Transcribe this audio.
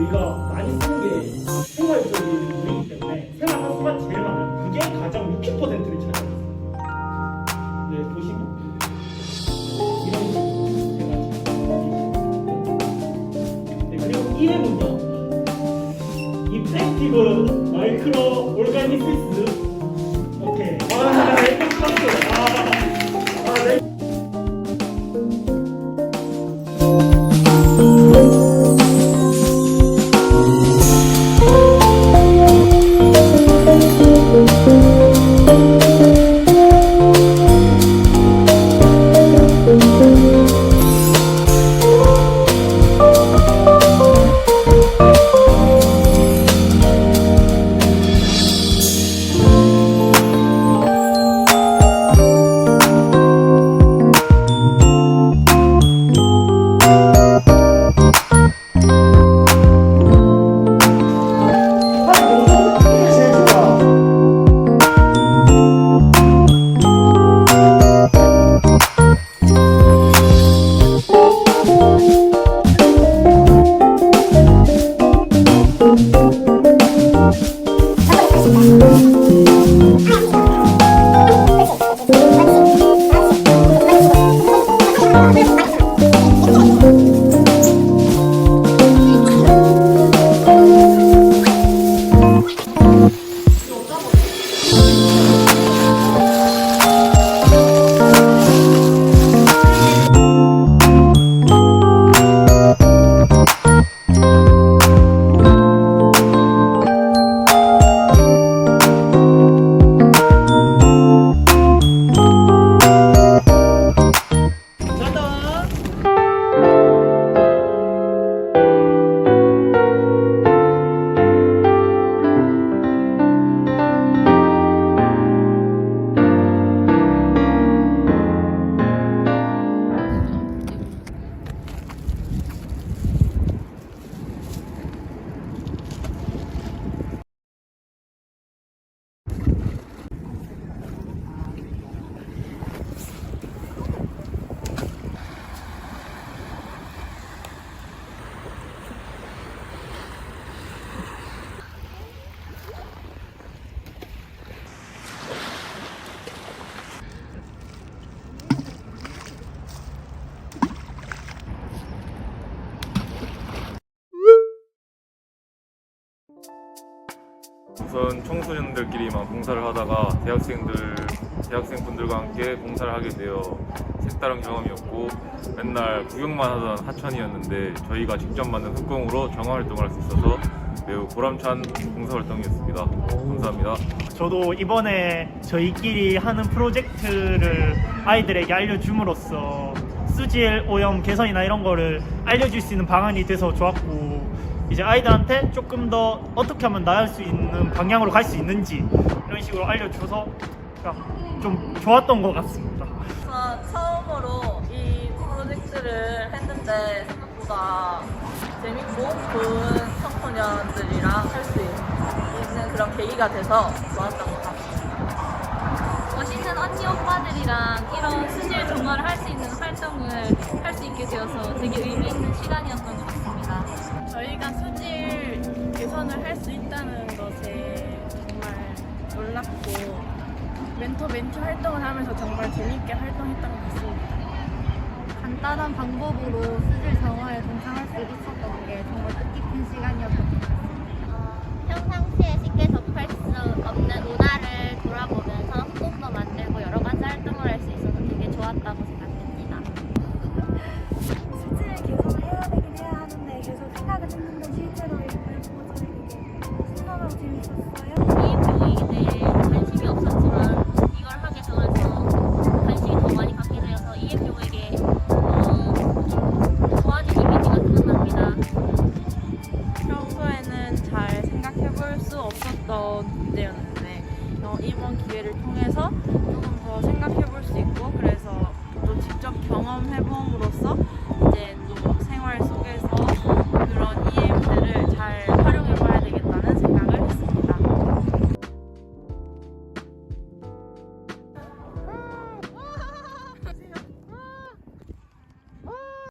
저희가 많이 쓰는 게 생활적인 물이기 때문에 생활 하수가 제일 많아요. 그게 가장 60%를 차지합니다. 네, 보시면 이런 식으로 네, 그리고 이름은요. 이펙티브 마이크로 오르가니시스 오케이. 아, 우선 청소년들끼리만 봉사를 하다가 대학생들 대학생분들과 함께 봉사를 하게 되어 색다른 경험이었고 맨날 구경만 하던 하천이었는데 저희가 직접 만든 흑공으로 정화 활동을 할 수 있어서 매우 보람찬 봉사 활동이었습니다. 감사합니다. 저도 이번에 저희끼리 하는 프로젝트를 아이들에게 알려줌으로써 수질 오염 개선이나 이런 거를 알려줄 수 있는 방안이 돼서 좋았고 이제 아이들한테 조금 더 어떻게 하면 나을 수 있는 방향으로 갈 수 있는지 이런 식으로 알려줘서 좀 좋았던 것 같습니다. 저 처음으로 이 프로젝트를 했는데 생각보다 재밌고 좋은 청소년들이랑 할 수 있는 그런 계기가 돼서 좋았던 것 같습니다. 멋있는 언니 오빠들이랑 이런 수질 정화를 할수 있는 활동을 할 수 있게 되어서 되게 의미 있는 시간이었던 것 같습니 개선을 할 수 있다는 것에 정말 놀랍고 멘토 멘티 활동을 하면서 정말 재밌게 활동했던 것 같습니다. 간단한 방법으로 수질 정화 문제였는데 어, 이번 기회를 통해서 조금 더 생각해 볼 수 있고 그래서 또 직접 경험해 봄으로써 이제